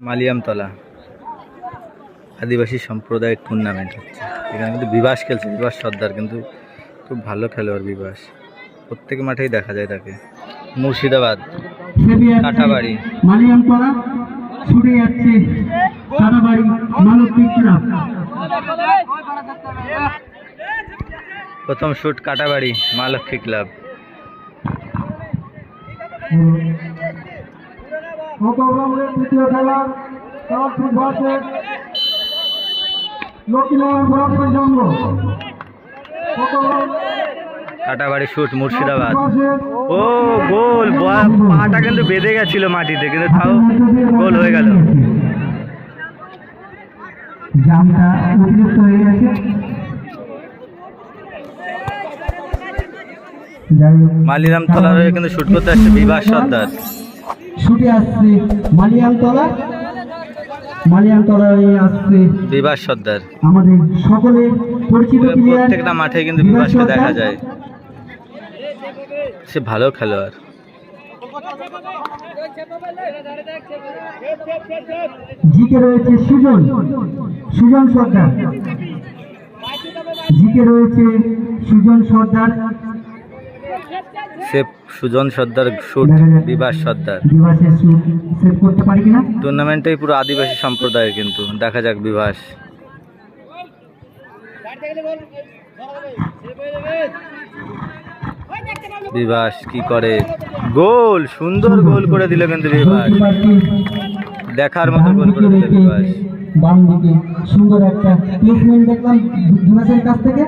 মালিয়ামতলা। আদিবাসী সম্প্রদায়ের টুর্নামেন্ট হচ্ছে। এখানে কিন্তু বিবাস খেলছে বিবাস সর্দার কিন্তু খুব ভালো খেলোয়াড় বিবাস। প্রত্যেক মাঠেই দেখা যায় তাকে। মুর্শিদাবাদ কাটাবাড়ি। মালিয়ামতলা ছুটে যাচ্ছে কাটাবাড়ি প্রথম শুট কাটাবাড়ি মা লক্ষ্মী ক্লাব তৃতীয় ভাষে লক্ষ্মীনারায়ণ বরাবর কাটাবাড়ি শুট মুর্শিদাবাদ। ও গোল। পাটা কিন্তু বেঁধে গেছিল মাটিতে কিন্তু তাও গোল হয়ে গেল। জামটা অতিরিক্ত হয়ে গেছে। মালিরাম তলার হয়ে কিন্তু শুট করতে আসছে বিবাস সর্দার। ছুটে আসছে মালিয়ামতলা মালিয়ামতলা আসছে বিবাস সর্দার। আমাদের সকলের পরিচিত প্রত্যেকটা মাঠে কিন্তু বিবাসকে দেখা যায়। সে ভালো খেলোয়াড়। জিকে রয়েছে সুজন। সুজন সর্দার। জিকে রয়েছে সুজন সর্দার। সে সুজন সর্দার শুট বিভাস সর্দার। সেভ টুর্নামেন্টটাই পুরো আদিবাসী সম্প্রদায়ের কিন্তু। দেখা যাক বিভাস। বিভাস কি করে? গোল! সুন্দর গোল করে দিল কিন্তু বিভাস। দেখার মতো গোল করে দিল বিভাস। বাম দিকে সুন্দর একটা প্লেসমেন্ট দেখলাম বিভাসের কাছ থেকে।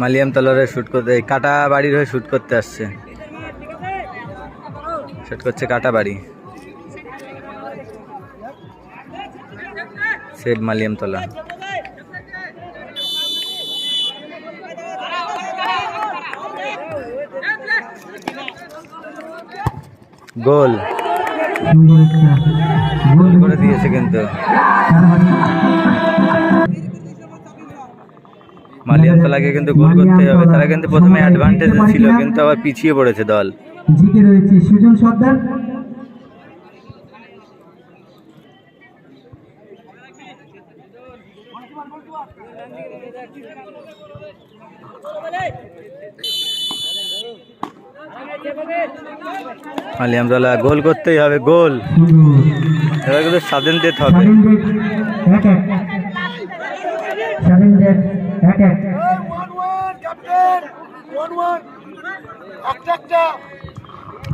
মালিয়াম তলরে শুট করতে কাটা বাড়ির হয়ে শুট করতে আসছে। শুট করছে কাটা বাড়ি। সেভ মালিয়াম তলা। গোল গোল করে দিয়েছে কিন্তু। মালিয়ামতলাকে কিন্তু গোল করতে হবে। তারা কিন্তু প্রথমে অ্যাডভান্টেজ ছিল কিন্তু আবার পিছিয়ে পড়েছে দল। জিকে রয়েছে সুজন সর্দার। মালিয়ামতলা গোল করতেই হবে গোল। এবার কিন্তু স্বাধীন দিতে হবে।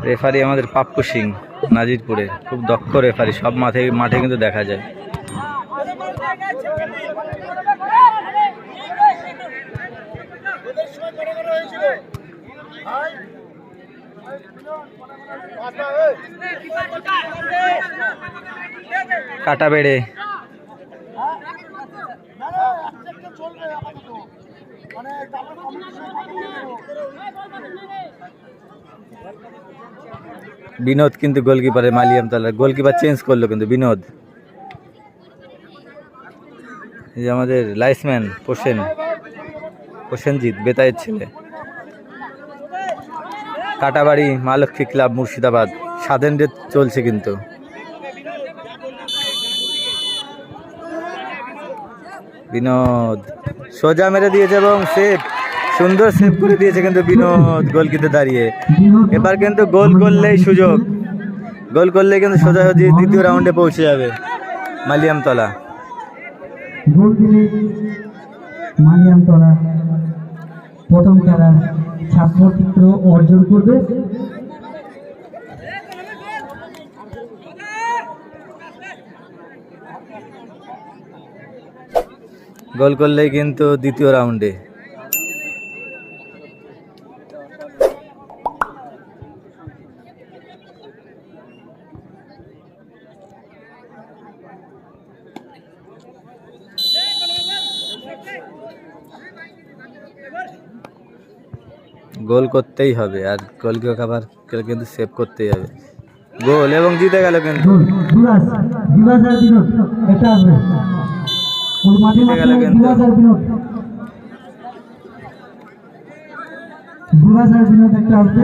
রেফারি আমাদের পাপ্পু সিং নাজিরপুরে। খুব দক্ষ রেফারি সব মাঠে মাঠে কিন্তু দেখা যায়। কাটা বেড়ে। বিনোদ কিন্তু গোলকিপারে মালিয়াম তলার গোলকিপার চেঞ্জ করল কিন্তু বিনোদ। এই যে আমাদের লাইসম্যান প্রসেন। প্রসেনজিৎ বেতায়ের ছেলে। কাটাবাড়ি মা লক্ষ্মী ক্লাব, মুর্শিদাবাদ। স্বাধীন ডেট চলছে কিন্তু। বিনোদ। সোজা মেরে দিয়েছে এবং সেভ সুন্দর সেভ করে দিয়েছে কিন্তু বিনোদ গোলকিতে দাঁড়িয়ে। এবার কিন্তু গোল করলেই সুযোগ। গোল করলে কিন্তু সোজা সোজাসুজি দ্বিতীয় রাউন্ডে পৌঁছে যাবে মালিয়ামতলা। মালিয়ামতলা। প্রথম তারা ছাত্রচিত্র অর্জন করবে। গোল করলে কিন্তু দ্বিতীয় রাউন্ডে। গোল করতেই হবে আর গোলকে আবার কিন্তু সেভ করতেই হবে। গোল এবং জিতে গেল কিন্তু। গোল দিবাস দিবাস আর বিনোদ একটা আসবে ওই মাঠে জিতে গেল মাঠে কিন্তু। দিবাস আর বিনোদ দিবাস আর বিনোদ একটা আসবে